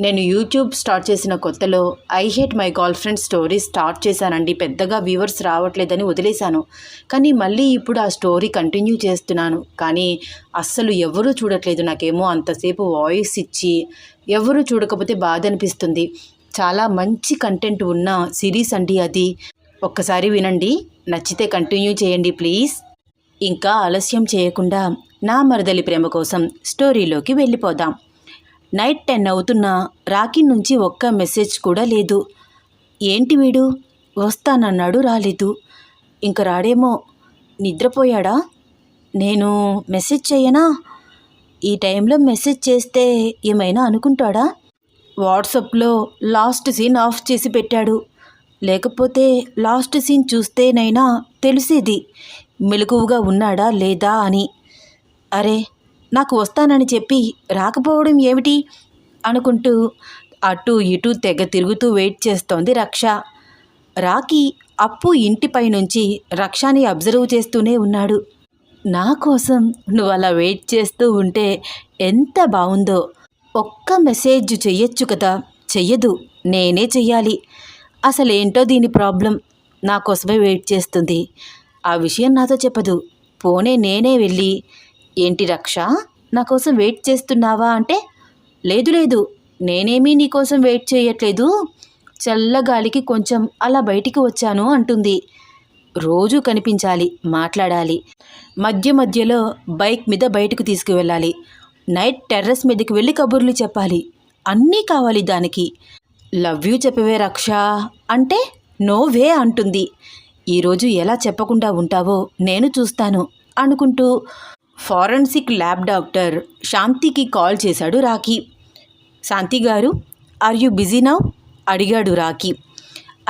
నేను YouTube start చేసిన కొత్తలో I hate my girl friend story start చేశానండి. పెద్దగా వ్యూవర్స్ రావట్లేదని వదిలేశాను. కానీ మళ్ళీ ఇప్పుడు ఆ స్టోరీ కంటిన్యూ చేస్తున్నాను. కానీ అస్సలు ఎవరూ చూడట్లేదు. నాకేమో అంతసేపు వాయిస్ ఇచ్చి ఎవరూ చూడకపోతే బాధ అనిపిస్తుంది. చాలా మంచి కంటెంట్ ఉన్న సిరీస్ అండి అది. ఒక్కసారి వినండి. నచ్చితే కంటిన్యూ చేయండి ప్లీజ్ ఇంకా ఆలస్యం చేయకుండా నా మరదలి ప్రేమ కోసం స్టోరీలోకి వెళ్ళిపోదాం. నైట్ టెన్ అవుతున్నా రాకీ నుంచి ఒక్క మెసేజ్ కూడా లేదు. ఏంటి వీడు? వస్తానన్నాడు రాలేదు. ఇంక రాడేమో నిద్రపోయాడా? నేను మెసేజ్ చేయనా? ఈ టైంలో మెసేజ్ చేస్తే ఏమైనా అనుకుంటాడా? వాట్సాప్లో లాస్ట్ సీన్ ఆఫ్ చేసి పెట్టాడు. లేకపోతే లాస్ట్ సీన్ చూస్తేనైనా తెలిసేది. మెలకువగా ఉన్నాడా లేదా అని. అరే నాకు వస్తానని చెప్పి రాకపోవడం ఏమిటి? అనుకుంటూ అటు ఇటు తెగ తిరుగుతూ వెయిట్ చేస్తోంది రక్ష. రాకి అప్పు ఇంటిపై నుంచి రక్షని అబ్జర్వ్ చేస్తూనే ఉన్నాడు. నా కోసం నువ్వు అలా వెయిట్ చేస్తూ ఉంటే ఎంత బాగుందో ఒక్క మెసేజ్ చెయ్యొచ్చు కదా? చెయ్యదు. నేనే చెయ్యాలి. అసలేంటో దీని ప్రాబ్లం. నా కోసమే వెయిట్ చేస్తుంది. ఆ విషయం నాతో చెప్పదు. పోనే నేనే వెళ్ళి ఏంటి రక్ష? నా కోసం వెయిట్ చేస్తున్నావా అంటే లేదు లేదు. నేనేమీ నీకోసం వెయిట్ చేయట్లేదు. చల్లగాలికి కొంచెం అలా బయటికి వచ్చాను అంటుంది. రోజు కనిపించాలి మాట్లాడాలి. మధ్య మధ్యలో బైక్ మీద బయటకు తీసుకువెళ్ళాలి. నైట్ టెర్రస్ మీదకి వెళ్ళి కబుర్లు చెప్పాలి. అన్నీ కావాలి దానికి. లవ్ యూ చెప్పవే రక్ష అంటే నో వే అంటుంది. ఈరోజు ఎలా చెప్పకుండా ఉంటావో నేను చూస్తాను అనుకుంటూ ఫారెన్సిక్ ల్యాబ్ డాక్టర్ శాంతికి కాల్ చేశాడు రాకీ శాంతి గారు ఆర్ యూ బిజీ నౌ? అడిగాడు Rocky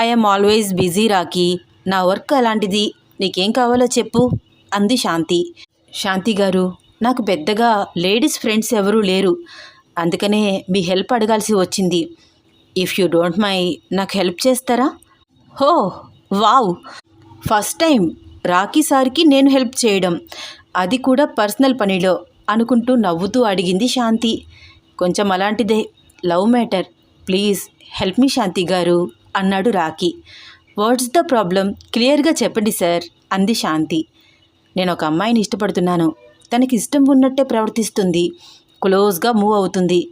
I'm always busy Rocky నా వర్క్ అలాంటిది. నీకేం కావాలో చెప్పు అంది శాంతి. శాంతి గారు నాకు పెద్దగా లేడీస్ ఫ్రెండ్స్ ఎవరూ లేరు. అందుకనే మీ హెల్ప్ అడగాల్సి వచ్చింది. ఇఫ్ యూ డోంట్ మై నాకు హెల్ప్ చేస్తారా? Oh wow! First time Rakhi సార్కి నేను హెల్ప్ చేయడం. అది కూడా పర్సనల్ పనిలో అనుకుంటూ నవ్వుతూ అడిగింది శాంతి. కొంచెం అలాంటిదే love matter please help me Shanti గారు అన్నాడు రాకీ వాట్స్ ద ప్రాబ్లం? క్లియర్గా చెప్పండి సార్ అంది శాంతి. నేను ఒక అమ్మాయిని ఇష్టపడుతున్నాను. తనకి ఇష్టం ఉన్నట్టే ప్రవర్తిస్తుంది. క్లోజ్గా మూవ్ అవుతుంది.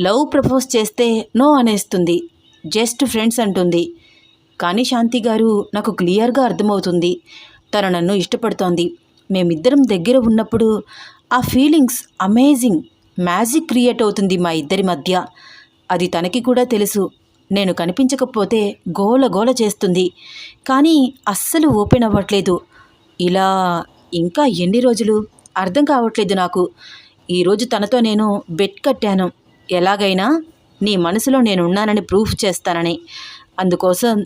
లవ్ ప్రపోజ్ చేస్తే నో అనేస్తుంది. జస్ట్ ఫ్రెండ్స్ అంటుంది. కానీ శాంతి గారు నాకు క్లియర్గా అర్థమవుతుంది. తను నన్ను ఇష్టపడుతోంది. మేమిద్దరం దగ్గర ఉన్నప్పుడు ఆ ఫీలింగ్స్ అమేజింగ్ మ్యాజిక్ క్రియేట్ అవుతుంది మా ఇద్దరి మధ్య. అది తనకి కూడా తెలుసు. నేను కనిపించకపోతే గోల గోల చేస్తుంది. కానీ అస్సలు ఓపెన్ అవ్వట్లేదు. ఇలా ఇంకా ఎన్ని రోజులు? అర్థం కావట్లేదు నాకు. ఈరోజు తనతో నేను బెట్ కట్టాను. ఎలాగైనా నీ మనసులో నేను ఉన్నానని ప్రూఫ్ చేస్తానని. అందుకోసం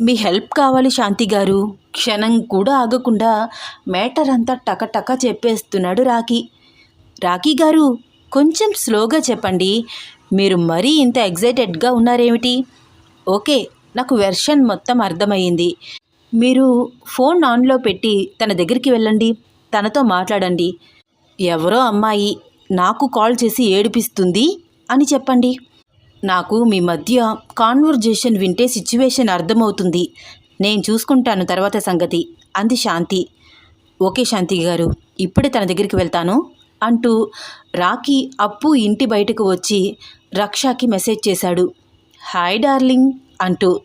మీ హెల్ప్ కావాలి శాంతి గారు. క్షణం కూడా ఆగకుండా మ్యాటర్ అంతా టకటక చెప్పేస్తున్నాడు రాకీ రాకీ గారు కొంచెం స్లోగా చెప్పండి. మీరు మరీ ఇంత ఎగ్జైటెడ్గా ఉన్నారేమిటి? ఓకే నాకు వెర్షన్ మొత్తం అర్థమయ్యింది. మీరు ఫోన్ ఆన్లో పెట్టి తన దగ్గరికి వెళ్ళండి. తనతో మాట్లాడండి. ఎవరో అమ్మాయి నాకు కాల్ చేసి ఏడిపిస్తుంది అని చెప్పండి. నాకు మీ మధ్య కాన్వర్జేషన్ వింటే సిచ్యువేషన్ అర్థమవుతుంది. నేను చూసుకుంటాను తర్వాత సంగతి. అంది శాంతి. ఓకే శాంతి గారు ఇప్పుడే తన దగ్గరికి వెళ్తాను అంటూ రాఖీ అప్పు ఇంటి బయటకు వచ్చి రక్షాకి మెసేజ్ చేశాడు. హాయ్ డార్లింగ్ అంటూ.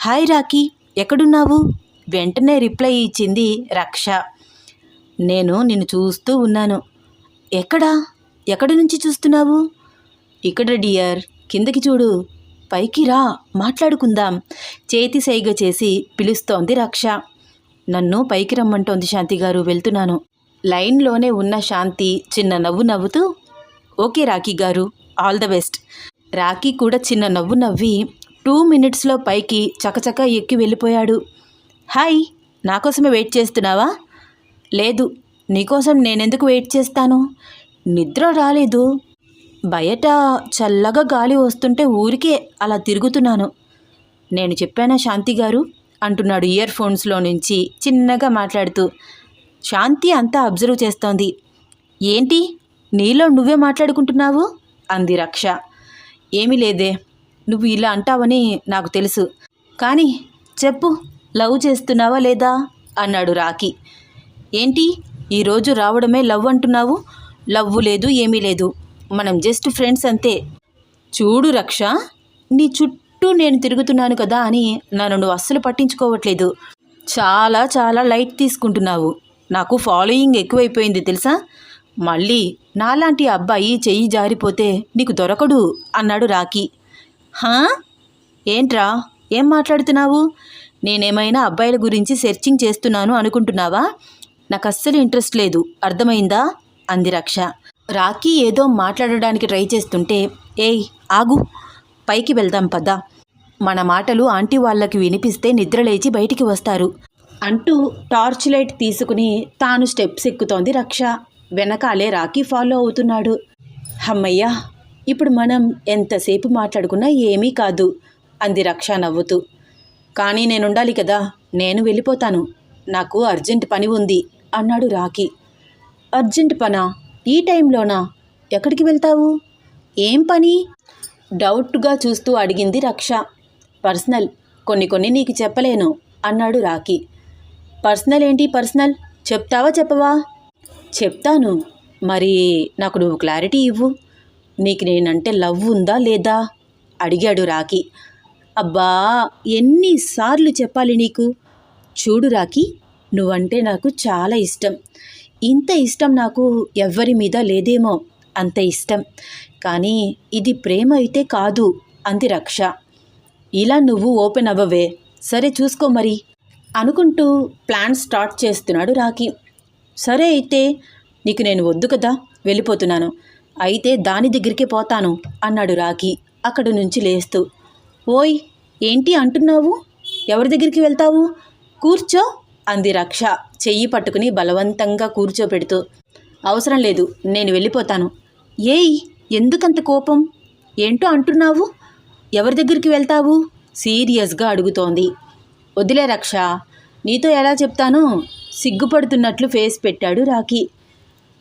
హాయ్ రాఖీ ఎక్కడున్నావు? వెంటనే రిప్లై ఇచ్చింది రక్ష. నేను నిన్ను చూస్తూ ఉన్నాను. ఎక్కడా? ఎక్కడి నుంచి చూస్తున్నావు? ఇక్కడ డియర్ కిందకి చూడు. పైకి రా మాట్లాడుకుందాం. చేతి సైగ చేసి పిలుస్తోంది రక్ష. నన్ను పైకి రమ్మంటోంది శాంతి గారు వెళ్తున్నాను. లైన్లోనే ఉన్న శాంతి చిన్న నవ్వు నవ్వుతూ ఓకే రాఖీ గారు ఆల్ ద బెస్ట్. రాఖీ కూడా చిన్న నవ్వు నవ్వి టూ మినిట్స్లో పైకి చకచక ఎక్కి వెళ్ళిపోయాడు. హాయ్ నాకోసమే వెయిట్ చేస్తున్నావా? లేదు నీకోసం నేనెందుకు వెయిట్ చేస్తాను? నిద్ర రాలేదు. బయట చల్లగా గాలి వస్తుంటే ఊరికే అలా తిరుగుతున్నాను. నేను చెప్పానా శాంతి గారు? అంటున్నాడు ఇయర్ ఫోన్స్లో నుంచి చిన్నగా మాట్లాడుతూ. శాంతి అంతా అబ్జర్వ్ చేస్తోంది. ఏంటి? నీలో నువ్వే మాట్లాడుకుంటున్నావు? అంది రక్ష. ఏమీ లేదే. నువ్వు ఇలా అంటావని నాకు తెలుసు. కానీ చెప్పు లవ్ చేస్తున్నావా లేదా? అన్నాడు రాకీ ఏంటి? ఈరోజు రావడమే లవ్ అంటున్నావు? లవ్వు లేదు ఏమీ లేదు. మనం జస్ట్ ఫ్రెండ్స్ అంతే. చూడు రక్ష నీ చుట్టూ నేను తిరుగుతున్నాను కదా అని నన్ను నువ్వు అస్సలు పట్టించుకోవట్లేదు. చాలా చాలా లైట్ తీసుకుంటున్నావు. నాకు ఫాలోయింగ్ ఎక్కువైపోయింది తెలుసా? మళ్ళీ నాలాంటి అబ్బాయి చెయ్యి జారిపోతే నీకు దొరకడు అన్నాడు రాకీ హా? ఏంట్రా? ఏం మాట్లాడుతున్నావు? నేనేమైనా అబ్బాయిల గురించి సెర్చింగ్ చేస్తున్నాను అనుకుంటున్నావా? నాకు అస్సలు ఇంట్రెస్ట్ లేదు. అర్థమైందా? అంది రక్ష. రాకీ ఏదో మాట్లాడడానికి ట్రై చేస్తుంటే ఏయ్ ఆగు పైకి వెళ్దాం పదా. మన మాటలు ఆంటీ వాళ్ళకి వినిపిస్తే నిద్రలేచి బయటికి వస్తారు అంటూ టార్చ్ లైట్ తీసుకుని తాను స్టెప్స్ ఎక్కుతోంది రక్ష. వెనకాలే రాకీ ఫాలో అవుతున్నాడు. హమ్మయ్యా ఇప్పుడు మనం ఎంతసేపు మాట్లాడుకున్నా ఏమీ కాదు అంది రక్ష నవ్వుతూ. కానీ నేనుండాలి కదా నేను వెళ్ళిపోతాను. నాకు అర్జెంట్ పని ఉంది అన్నాడు రాకీ అర్జెంట్ పనా? ఈ టైంలోనా? ఎక్కడికి వెళ్తావు? ఏం పని? డౌట్గా చూస్తూ అడిగింది రక్ష. పర్సనల్ కొన్ని కొన్ని నీకు చెప్పలేను అన్నాడు రాకీ పర్సనల్ ఏంటి పర్సనల్? చెప్తావా చెప్పవా? చెప్తాను. మరి నాకు నువ్వు క్లారిటీ ఇవ్వు. నీకు నేనంటే లవ్ ఉందా లేదా? అడిగాడు రాకీ అబ్బా ఎన్నిసార్లు చెప్పాలి నీకు? చూడు రాకీ నువ్వంటే నాకు చాలా ఇష్టం. ఇంత ఇష్టం నాకు ఎవ్వరి మీద లేదేమో అంత ఇష్టం. కానీ ఇది ప్రేమ అయితే కాదు అంది రక్ష. ఇలా నువ్వు ఓపెన్ అవ్వవే. సరే చూసుకో మరి. అనుకుంటూ ప్లాన్ స్టార్ట్ చేస్తున్నాడు రాకీ సరే అయితే నీకు నేను వద్దు కదా వెళ్ళిపోతున్నాను. అయితే దాని దగ్గరికి పోతాను అన్నాడు రాకీ అక్కడి నుంచి లేస్తూ. ఓయ్ ఏంటి అంటున్నావు? ఎవరి దగ్గరికి వెళ్తావు? కూర్చో. అంది రక్ష చెయ్యి పట్టుకుని బలవంతంగా కూర్చోపెడుతూ. అవసరం లేదు నేను వెళ్ళిపోతాను. ఏయ్ ఎందుకంత కోపం? ఏంటో అంటున్నావు? ఎవరి దగ్గరికి వెళ్తావు? సీరియస్గా అడుగుతోంది. వదిలే రక్ష నీతో ఎలా చెప్తాను సిగ్గుపడుతున్నట్లు ఫేస్ పెట్టాడు రాకీ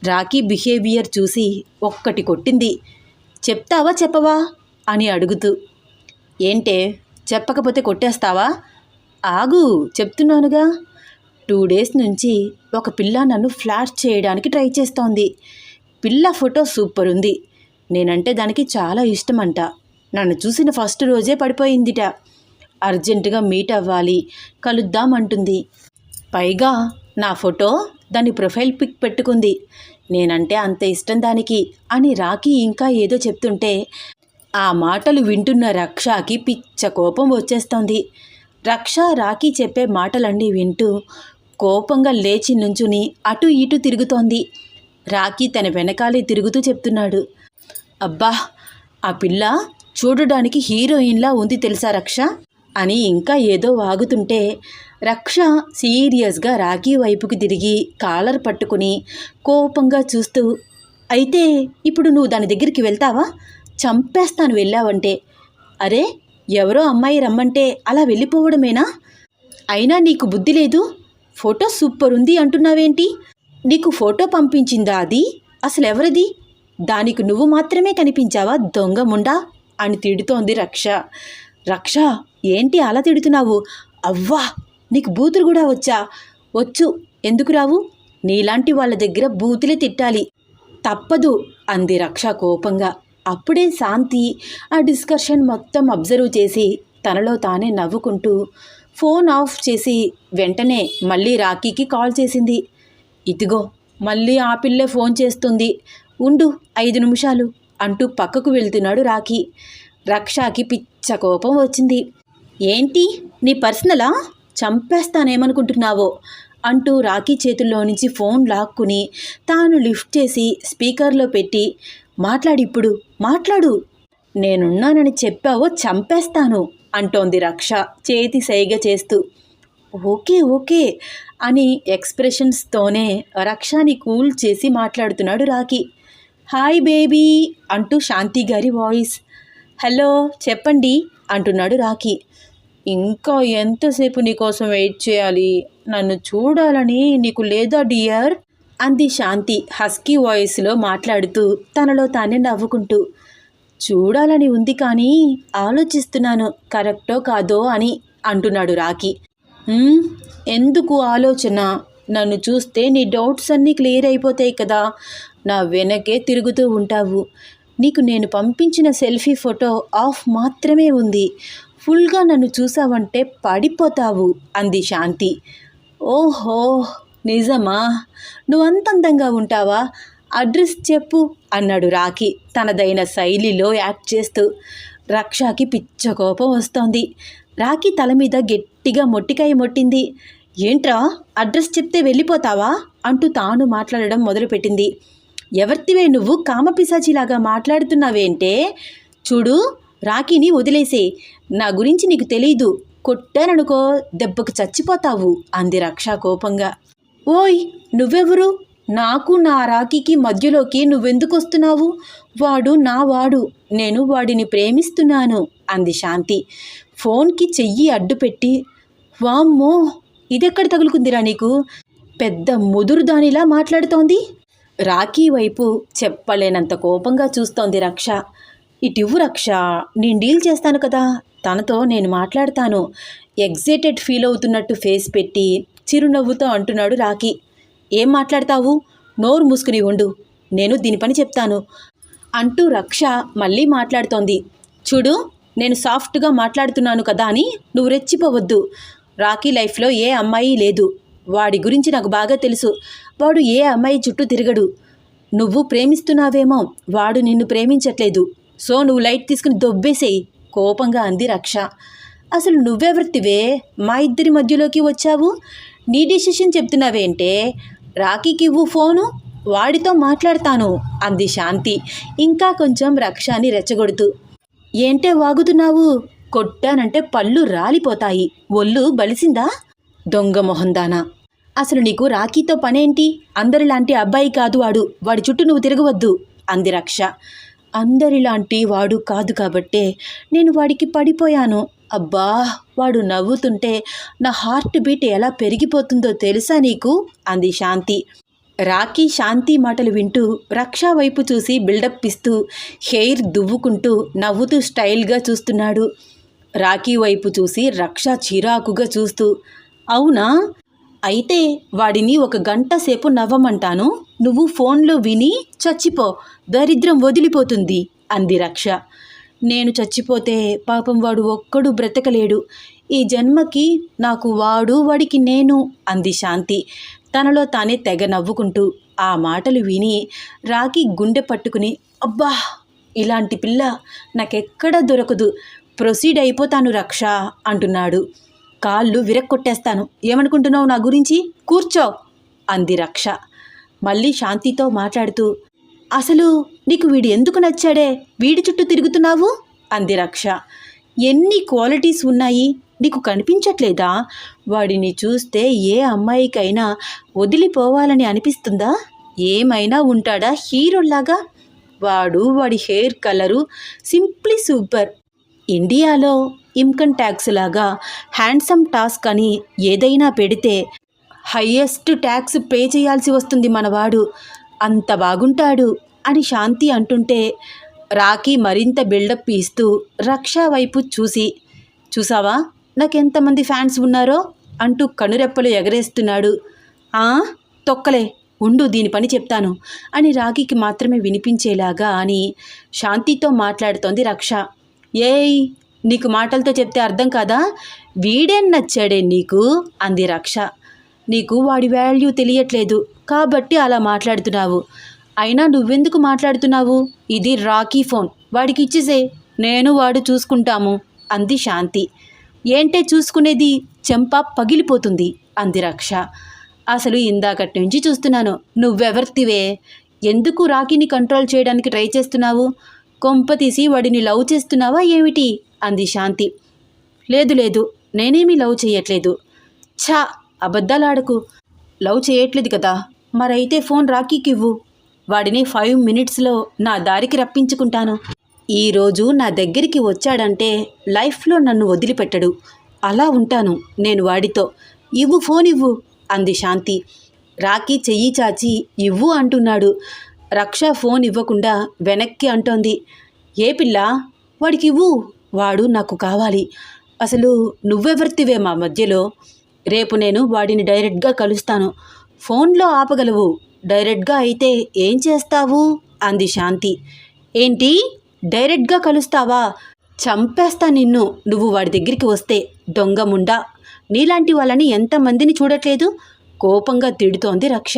రాకీ బిహేవియర్ చూసి ఒక్కటి కొట్టింది. చెప్తావా చెప్పవా? అని అడుగుతూ. ఏంటే చెప్పకపోతే కొట్టేస్తావా? ఆగు చెప్తున్నానుగా. టూ డేస్ నుంచి ఒక పిల్ల నన్ను ఫ్లాష్ చేయడానికి ట్రై చేస్తోంది. పిల్ల ఫోటో సూపర్ ఉంది. నేనంటే దానికి చాలా ఇష్టమంట. నన్ను చూసిన ఫస్ట్ రోజే పడిపోయిందిట. అర్జెంటుగా మీట్ అవ్వాలి కలుద్దామంటుంది పైగా నా ఫోటో దాని ప్రొఫైల్ పిక్ పెట్టుకుంది. నేనంటే అంత ఇష్టం దానికి అని రాకీ ఇంకా ఏదో చెప్తుంటే ఆ మాటలు వింటున్న రక్షకి పిచ్చ కోపం వచ్చేస్తోంది. రక్ష రాఖీ చెప్పే మాటలన్నీ వింటూ కోపంగా లేచి నుంచుని అటు ఇటు తిరుగుతోంది. రాకీ తన వెనకాలే తిరుగుతూ చెప్తున్నాడు. అబ్బా ఆ పిల్ల చూడడానికి హీరోయిన్లా ఉంది తెలుసా రక్ష? అని ఇంకా ఏదో వాగుతుంటే రక్ష సీరియస్గా రాఖీ వైపుకి తిరిగి కాలర్ పట్టుకుని కోపంగా చూస్తూ అయితే ఇప్పుడు నువ్వు దాని దగ్గరికి వెళ్తావా? చంపేస్తాను వెళ్ళావంటే. అరే ఎవరో అమ్మాయి రమ్మంటే అలా వెళ్ళిపోవడమేనా? అయినా నీకు బుద్ధి లేదు? ఫోటో సూపర్ ఉంది అంటున్నావేంటి? నీకు ఫోటో పంపించిందా అది? అసలు ఎవరిది దానికి నువ్వు మాత్రమే కనిపించావా దొంగ ముండా? అని తిడుతోంది రక్ష. రక్ష ఏంటి అలా తిడుతున్నావు? అవ్వా నీకు బూతులు కూడా వచ్చా? వచ్చు ఎందుకు రావు? నీలాంటి వాళ్ళ దగ్గర బూతులే తిట్టాలి. తప్పదు అంది రక్ష కోపంగా. అప్పుడే శాంతి ఆ డిస్కషన్ మొత్తం అబ్జర్వ్ చేసి తనలో తానే నవ్వుకుంటూ ఫోన్ ఆఫ్ చేసి వెంటనే మళ్ళీ రాఖీకి కాల్ చేసింది. ఇదిగో మళ్ళీ ఆ పిల్లే ఫోన్ చేస్తుంది. ఉండు ఐదు నిమిషాలు అంటూ పక్కకు వెళ్తున్నాడు రాఖీ. రక్షాకి పిచ్చ కోపం వచ్చింది. ఏంటి? నీ పర్సనలా? చంపేస్తానేమనుకుంటున్నావో? అంటూ రాఖీ చేతుల్లో నుంచి ఫోన్ లాక్కుని తాను లిఫ్ట్ చేసి స్పీకర్లో పెట్టి మాట్లాడిప్పుడు మాట్లాడు. నేనున్నానని చెప్పావో చంపేస్తాను. అంటోంది రక్ష. చేతి సైగ చేస్తూ ఓకే ఓకే అని ఎక్స్ప్రెషన్స్తోనే రక్షాని కూల్ చేసి మాట్లాడుతున్నాడు రాకీ హాయ్ బేబీ అంటూ శాంతి గారి వాయిస్. హలో చెప్పండి అంటున్నాడు రాకీ ఇంకా ఎంతసేపు నీకోసం వెయిట్ చేయాలి? నన్ను చూడాలని నీకు లేదా డియర్? అంది శాంతి హస్కీ వాయిస్లో మాట్లాడుతూ తనలో తానే నవ్వుకుంటూ. చూడాలని ఉంది కానీ ఆలోచిస్తున్నాను కరెక్టో కాదో అని అంటున్నాడు రాఖీ. ఎందుకు ఆలోచన? నన్ను చూస్తే నీ డౌట్స్ అన్నీ క్లియర్ అయిపోతాయి కదా. నా వెనకే తిరుగుతూ ఉంటావు. నీకు నేను పంపించిన సెల్ఫీ ఫోటో ఆఫ్ మాత్రమే ఉంది. ఫుల్గా నన్ను చూసావంటే పడిపోతావు అంది శాంతి. ఓహో నిజమా? నువ్వంతందంగా ఉంటావా? అడ్రస్ చెప్పు అన్నాడు రాఖీ. తనదైన శైలిలో యాక్ట్ చేస్తూ రక్షాకి పిచ్చ కోపం వస్తోంది. రాఖీ తల మీద గట్టిగా మొట్టికాయ మొట్టింది. ఏంట్రా అడ్రస్ చెప్తే వెళ్ళిపోతావా? అంటూ తాను మాట్లాడడం మొదలుపెట్టింది. ఎవరితివే నువ్వు కామపిశాచిలాగా మాట్లాడుతున్నావేంటే చూడు రాఖీని వదిలేసే. నా గురించి నీకు తెలీదు. కొట్టాననుకో దెబ్బకు చచ్చిపోతావు అంది రక్ష కోపంగా. ఓయ్ నువ్వెవరు? నాకు నా రాఖీకి మధ్యలోకి నువ్వెందుకు వస్తున్నావు వాడు నా వాడు నేను వాడిని ప్రేమిస్తున్నాను అంది శాంతి. ఫోన్కి చెయ్యి అడ్డుపెట్టి వామ్మో ఇదెక్కడ తగులుకుందిరా నీకు? పెద్ద ముదురు దానిలా మాట్లాడుతోంది. రాఖీ వైపు చెప్పలేనంత కోపంగా చూస్తోంది రక్ష. ఇటివ్వు రక్ష నేను డీల్ చేస్తాను కదా తనతో నేను మాట్లాడతాను. ఎగ్జైటెడ్ ఫీల్ అవుతున్నట్టు ఫేస్ పెట్టి చిరునవ్వుతో అంటున్నాడు రాఖీ. ఏం మాట్లాడతావు? నోరు మూసుకుని ఉండు. నేను దీని పని చెప్తాను. అంటూ రక్ష మళ్ళీ మాట్లాడుతోంది. చూడు నేను సాఫ్ట్గా మాట్లాడుతున్నాను కదా అని నువ్వు రెచ్చిపోవద్దు. రాకీ లైఫ్లో ఏ అమ్మాయి లేదు. వాడి గురించి నాకు బాగా తెలుసు. వాడు ఏ అమ్మాయి చుట్టూ తిరగడు. నువ్వు ప్రేమిస్తున్నావేమో వాడు నిన్ను ప్రేమించట్లేదు. సో నువ్వు లైట్ తీసుకుని దొబ్బేసేయి. కోపంగా అంది రక్ష. అసలు నువ్వెవరితివే? మా ఇద్దరి మధ్యలోకి వచ్చావు? నీ డిసిషన్ చెప్తున్నావేంటే రాఖీకి ఇవ్వు ఫోను? వాడితో మాట్లాడతాను అంది శాంతి. ఇంకా కొంచెం రక్షాని రెచ్చగొడుతూ. ఏంటే వాగుతున్నావు? కొట్టానంటే పళ్ళు రాలిపోతాయి. ఒళ్ళు బలిసిందా? దొంగ మొహందానా? అసలు నీకు రాఖీతో పనేంటి? అందరిలాంటి అబ్బాయి కాదు వాడు. వాడి చుట్టూ నువ్వు తిరగవద్దు అంది రక్ష. అందరిలాంటి వాడు కాదు కాబట్టే నేను వాడికి పడిపోయాను అబ్బా వాడు నవ్వుతుంటే నా హార్ట్ బీట్ ఎలా పెరిగిపోతుందో తెలుసా నీకు? అంది శాంతి. రాఖీ శాంతి మాటలు వింటూ రక్షా వైపు చూసి బిల్డప్ ఇస్తూ హెయిర్ దువ్వుకుంటూ నవ్వుతూ స్టైల్గా చూస్తున్నాడు. రాఖీ వైపు చూసి రక్ష చిరాకుగా చూస్తూ అవునా? అయితే వాడిని ఒక గంట సేపు నవ్వమంటాను. నువ్వు ఫోన్లో విని చచ్చిపో దరిద్రం వదిలిపోతుంది అంది రక్ష. నేను చచ్చిపోతే పాపం వాడు ఒక్కడు బ్రతకలేడు. ఈ జన్మకి నాకు వాడు వాడికి నేను అంది శాంతి. తనలో తానే తెగ నవ్వుకుంటూ ఆ మాటలు విని రాకి గుండె పట్టుకుని అబ్బా! ఇలాంటి పిల్ల నాకెక్కడా దొరకదు. ప్రొసీడ్ అయిపోతాను రక్ష అంటున్నాడు. కాళ్ళు విరక్కొట్టేస్తాను. ఏమనుకుంటున్నావు నా గురించి? కూర్చో అంది రక్ష. మళ్ళీ శాంతితో మాట్లాడుతూ అసలు నీకు వీడు ఎందుకు నచ్చాడే? వీడి చుట్టూ తిరుగుతున్నావు? అంది రక్ష. ఎన్ని క్వాలిటీస్ ఉన్నాయి? నీకు కనిపించట్లేదా? వాడిని చూస్తే ఏ అమ్మాయికైనా వదిలిపోవాలని అనిపిస్తుందా? ఏమైనా ఉంటాడా హీరోలాగా వాడు వాడి హెయిర్ కలరు సింప్లీ సూపర్. ఇండియాలో ఇన్కమ్ ట్యాక్స్ లాగా హ్యాండ్సమ్ టాస్క్ అని ఏదైనా పెడితే హయ్యెస్ట్ ట్యాక్స్ పే చేయాల్సి వస్తుంది మనవాడు. అంత బాగుంటాడు అని శాంతి అంటుంటే రాఖీ మరింత బిల్డప్ ఇస్తూ రక్ష వైపు చూసి చూసావా? నాకెంతమంది ఫ్యాన్స్ ఉన్నారో? అంటూ కనురెప్పలు ఎగరేస్తున్నాడు. ఆ? తొక్కలే ఉండు దీని పని చెప్తాను అని రాఖీకి మాత్రమే వినిపించేలాగా అని శాంతితో మాట్లాడుతోంది రక్ష. ఏయ్ నీకు మాటలతో చెప్తే అర్థం కాదా? వీడేం నచ్చాడే నీకు? అంది రక్ష. నీకు వాడి వాల్యూ తెలియట్లేదు. కాబట్టి అలా మాట్లాడుతున్నావు. అయినా నువ్వెందుకు మాట్లాడుతున్నావు? ఇది రాకీ ఫోన్ వాడికి ఇచ్చేసే. నేను వాడు చూసుకుంటాము అంది శాంతి. ఏంటే చూసుకునేది? చెంప పగిలిపోతుంది అంది రక్ష. అసలు ఇందాకటి నుంచి చూస్తున్నాను. నువ్వెవర్తివే? ఎందుకు రాఖీని కంట్రోల్ చేయడానికి ట్రై చేస్తున్నావు? కొంప తీసి వాడిని లవ్ చేస్తున్నావా ఏమిటి? అంది శాంతి. లేదు లేదు. నేనేమీ లవ్ చేయట్లేదు. ఛా! అబద్ధాలాడకు. లవ్ చేయట్లేదు కదా. మరైతే ఫోన్ రాకీకివ్వు వాడిని ఫైవ్ మినిట్స్లో నా దారికి రప్పించుకుంటాను. ఈరోజు నా దగ్గరికి వచ్చాడంటే లైఫ్లో నన్ను వదిలిపెట్టడు. అలా ఉంటాను నేను వాడితో. ఇవ్వు ఫోన్ ఇవ్వు అంది శాంతి. రాకీ చెయ్యి చాచి ఇవ్వు అంటున్నాడు. రక్ష ఫోన్ ఇవ్వకుండా వెనక్కి అంటోంది. ఏ పిల్ల? వాడికి ఇవ్వు వాడు నాకు కావాలి. అసలు నువ్వెవర్తివే మా మధ్యలో? రేపు నేను వాడిని డైరెక్ట్గా కలుస్తాను. ఫోన్లో ఆపగలవు. డైరెక్ట్గా అయితే ఏం చేస్తావు? అంది శాంతి. ఏంటి? డైరెక్ట్గా కలుస్తావా? చంపేస్తా నిన్ను. నువ్వు వాడి దగ్గరికి వస్తే దొంగ ముండా. నీలాంటి వాళ్ళని ఎంతమందిని చూడట్లేదు? కోపంగా తిడుతోంది రక్ష.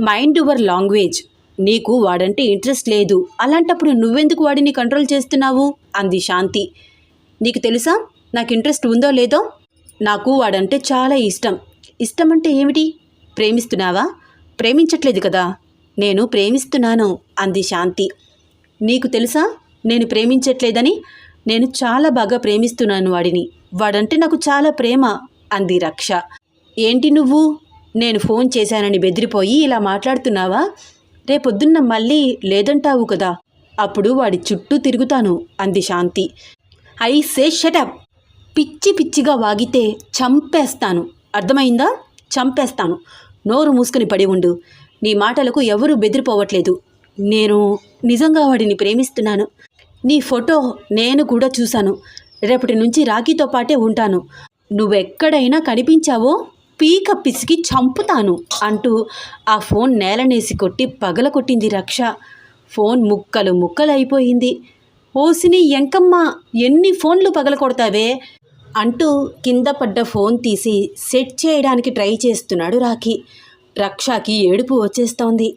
Mind your language. నీకు వాడంటే ఇంట్రెస్ట్ లేదు. అలాంటప్పుడు నువ్వెందుకు వాడిని కంట్రోల్ చేస్తున్నావు? అంది శాంతి. నీకు తెలుసా? నాకు ఇంట్రెస్ట్ ఉందో లేదో? నాకు వాడంటే చాలా ఇష్టం. ఇష్టం అంటే ఏమిటి? ప్రేమిస్తున్నావా? ప్రేమించట్లేదు కదా. నేను ప్రేమిస్తున్నాను అంది శాంతి. నీకు తెలుసా? నేను ప్రేమించట్లేదని నేను చాలా బాగా ప్రేమిస్తున్నాను వాడిని. వాడంటే నాకు చాలా ప్రేమ అంది రక్ష. ఏంటి నువ్వు? నేను ఫోన్ చేశానని బెదిరిపోయి ఇలా మాట్లాడుతున్నావా? రేపొద్దున్న మళ్ళీ లేదంటావు కదా. అప్పుడు వాడి చుట్టూ తిరుగుతాను అంది శాంతి. I say shut up! పిచ్చి పిచ్చిగా వాగితే చంపేస్తాను. అర్థమైందా? చంపేస్తాను. నోరు మూసుకుని పడి ఉండు. నీ మాటలకు ఎవరూ బెదిరిపోవట్లేదు. నేను నిజంగా వాడిని ప్రేమిస్తున్నాను. నీ ఫోటో నేను కూడా చూశాను. రేపటి నుంచి రాఖీతో పాటే ఉంటాను. నువ్వెక్కడైనా కనిపించావో? పీక పిసికి చంపుతాను అంటూ ఆ ఫోన్ నేలనేసి కొట్టి పగల కొట్టింది రక్ష. ఫోన్ ముక్కలు ముక్కలు అయిపోయింది ఓసిని ఎంకమ్మ ఎన్ని ఫోన్లు పగల కొడతావే అంటూ కింద పడ్డ ఫోన్ తీసి సెట్ చేయడానికి ట్రై చేస్తున్నాడు రాఖీ. రక్షాకి ఏడుపు వచ్చేస్తోంది.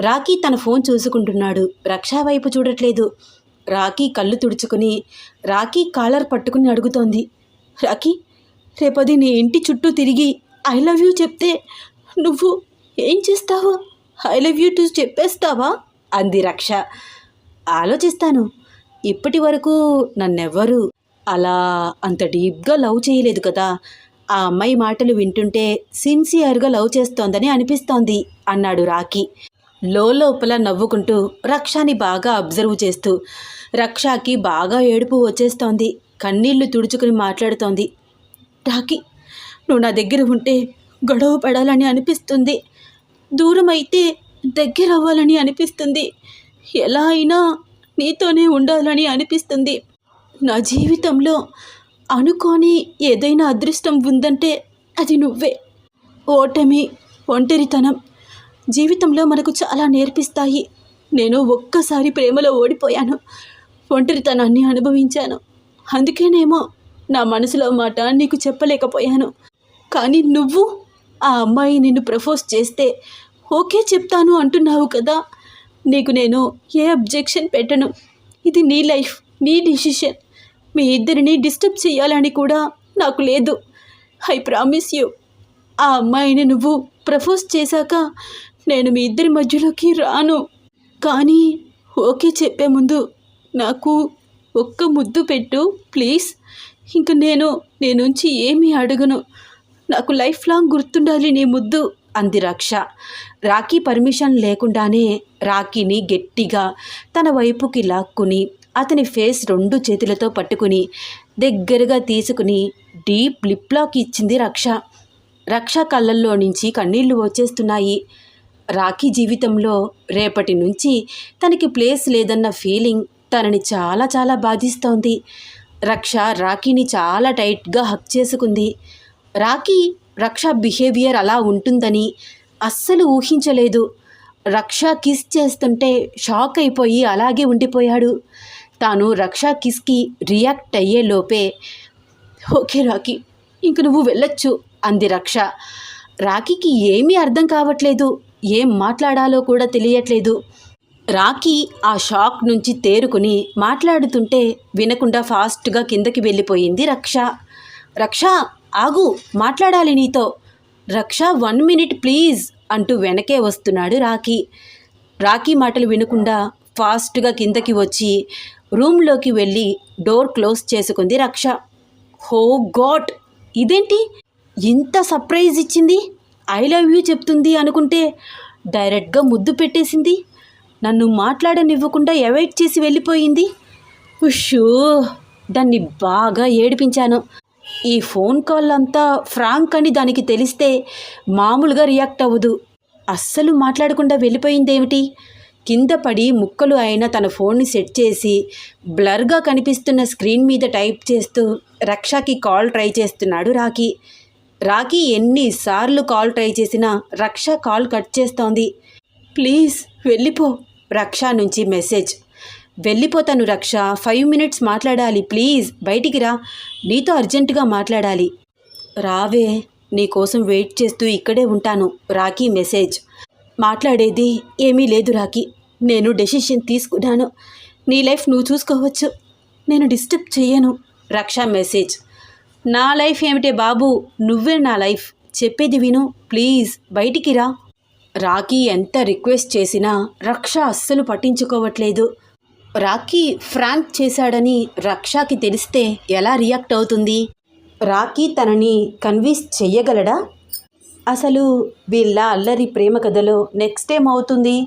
రాఖీ తన ఫోన్ చూసుకుంటున్నాడు. రక్షా వైపు చూడట్లేదు. రాఖీ కళ్ళు తుడుచుకుని రాఖీ కాలర్ పట్టుకుని అడుగుతోంది. రాఖీ రేపది నీ ఇంటి చుట్టూ తిరిగి ఐ లవ్ యూ చెప్తే నువ్వు ఏం చేస్తావు? ఐ లవ్ యూ టు చెప్పేస్తావా? అంది రక్ష. ఆలోచిస్తాను. ఇప్పటి వరకు నన్నెవ్వరూ అలా అంత డీప్గా లవ్ చేయలేదు కదా. ఆ అమ్మాయి మాటలు వింటుంటే సిన్సియర్గా లవ్ చేస్తోందని అనిపిస్తోంది అన్నాడు రాఖీ. లోపల నవ్వుకుంటూ రక్షాని బాగా అబ్జర్వ్ చేస్తూ రక్షాకి బాగా ఏడుపు వచ్చేస్తోంది కన్నీళ్ళు తుడుచుకుని మాట్లాడుతోంది. రాఖీ నువ్వు నా దగ్గర ఉంటే గొడవ పడాలని అనిపిస్తుంది. దూరం అయితే దగ్గర అవ్వాలని అనిపిస్తుంది. ఎలా అయినా నీతోనే ఉండాలని అనిపిస్తుంది. నా జీవితంలో అనుకోని ఏదైనా అదృష్టం ఉందంటే అది నువ్వే. ఓటమి ఒంటరితనం జీవితంలో మనకు చాలా నేర్పిస్తాయి. నేను ఒక్కసారి ప్రేమలో ఓడిపోయాను ఒంటరితనాన్ని అనుభవించాను. అందుకేనేమో నా మనసులో మాట నీకు చెప్పలేకపోయాను. కానీ నువ్వు ఆ అమ్మాయి నిన్ను ప్రపోజ్ చేస్తే ఓకే చెప్తాను అంటున్నావు కదా. నీకు నేను ఏ అబ్జెక్షన్ పెట్టను? ఇది నీ లైఫ్ నీ డిసిషన్. మీ ఇద్దరిని డిస్టర్బ్ చేయాలని కూడా నాకు లేదు. I promise you. ఆ అమ్మాయిని నువ్వు ప్రపోజ్ చేశాక నేను మీ ఇద్దరి మధ్యలోకి రాను. కానీ ఓకే చెప్పే ముందు నాకు ఒక్క ముద్దు పెట్టు ప్లీజ్. ఇంక నేను నీ నుంచి ఏమీ అడగను. నాకు లైఫ్ లాంగ్ గుర్తుండాలి నీ ముద్దు అంది రక్ష. రాఖీ పర్మిషన్ లేకుండానే రాఖీని గట్టిగా తన వైపుకి లాక్కుని అతని ఫేస్ రెండు చేతులతో పట్టుకుని దగ్గరగా తీసుకుని డీప్ లిప్ లాక్ ఇచ్చింది రక్ష. రక్ష కళ్ళల్లో నుంచి కన్నీళ్ళు వచ్చేస్తున్నాయి. రాఖీ జీవితంలో రేపటి నుంచి తనకి ప్లేస్ లేదన్న ఫీలింగ్ తనని చాలా చాలా బాధిస్తోంది. రక్ష రాఖీని చాలా టైట్గా హక్ చేసుకుంది. రాఖీ రక్ష బిహేవియర్ అలా ఉంటుందని అస్సలు ఊహించలేదు. రక్ష కిస్ చేస్తుంటే షాక్ అయిపోయి అలాగే ఉండిపోయాడు. తాను రక్ష కిస్కి రియాక్ట్ అయ్యే లోపే ఓకే రాఖీ ఇంక నువ్వు వెళ్ళొచ్చు అంది రక్ష. రాఖీకి ఏమీ అర్థం కావట్లేదు ఏం మాట్లాడాలో కూడా తెలియట్లేదు. రాఖీ ఆ షాక్ నుంచి తేరుకుని మాట్లాడుతుంటే వినకుండా ఫాస్ట్గా కిందకి వెళ్ళిపోయింది రక్ష. రక్ష ఆగు మాట్లాడాలి నీతో. రక్ష వన్ మినిట్ ప్లీజ్ అంటూ వెనకే వస్తున్నాడు రాఖీ. రాఖీ మాటలు వినకుండా ఫాస్ట్గా కిందకి వచ్చి రూమ్లోకి వెళ్ళి డోర్ క్లోజ్ చేసుకుంది రక్ష. హో గాడ్! ఇదేంటి? ఇంత సర్ప్రైజ్ ఇచ్చింది? ఐ లవ్ యూ చెప్తుంది అనుకుంటే డైరెక్ట్గా ముద్దు పెట్టేసింది? నన్ను మాట్లాడనివ్వకుండా అవాయిడ్ చేసి వెళ్ళిపోయింది? ఉషూ దాన్ని బాగా ఏడిపించాను. ఈ ఫోన్ కాల్ అంతా ఫ్రాంక్ అని దానికి తెలిస్తే మామూలుగా రియాక్ట్ అవ్వదు. అస్సలు మాట్లాడకుండా వెళ్ళిపోయిందేమిటి? కింద పడి ముక్కలు అయిన తన ఫోన్ని సెట్ చేసి బ్లర్గా కనిపిస్తున్న స్క్రీన్ మీద టైప్ చేస్తూ రక్షాకి కాల్ ట్రై చేస్తున్నాడు రాకీ రాకీ ఎన్నిసార్లు కాల్ ట్రై చేసినా రక్ష కాల్ కట్ చేస్తోంది. ప్లీజ్ వెళ్ళిపో. రక్ష నుంచి మెసేజ్. వెళ్ళిపోతాను రక్ష ఫైవ్ మినిట్స్ మాట్లాడాలి ప్లీజ్ బయటికి రా నీతో అర్జెంటుగా మాట్లాడాలి. రావే నీకోసం వెయిట్ చేస్తూ ఇక్కడే ఉంటాను. రాకీ మెసేజ్. మాట్లాడేది ఏమీ లేదు రాకీ నేను డెసిషన్ తీసుకున్నాను. నీ లైఫ్ నువ్వు చూసుకోవచ్చు. నేను డిస్టర్బ్ చెయ్యను రక్ష మెసేజ్ నా లైఫ్ ఏమిటే బాబు? నువ్వే నా లైఫ్ చెప్పేది విను. ప్లీజ్ బయటికి రా. రాఖీ ఎంత రిక్వెస్ట్ చేసినా రక్ష అస్సలు పట్టించుకోవట్లేదు. రాఖీ ఫ్రాంక్ చేశాడని రక్షకి తెలిస్తే ఎలా రియాక్ట్ అవుతుంది? రాఖీ తనని కన్విన్స్ చెయ్యగలడా అసలు వీళ్ళ అల్లరి ప్రేమ కథలో నెక్స్ట్ ఏం అవుతుంది?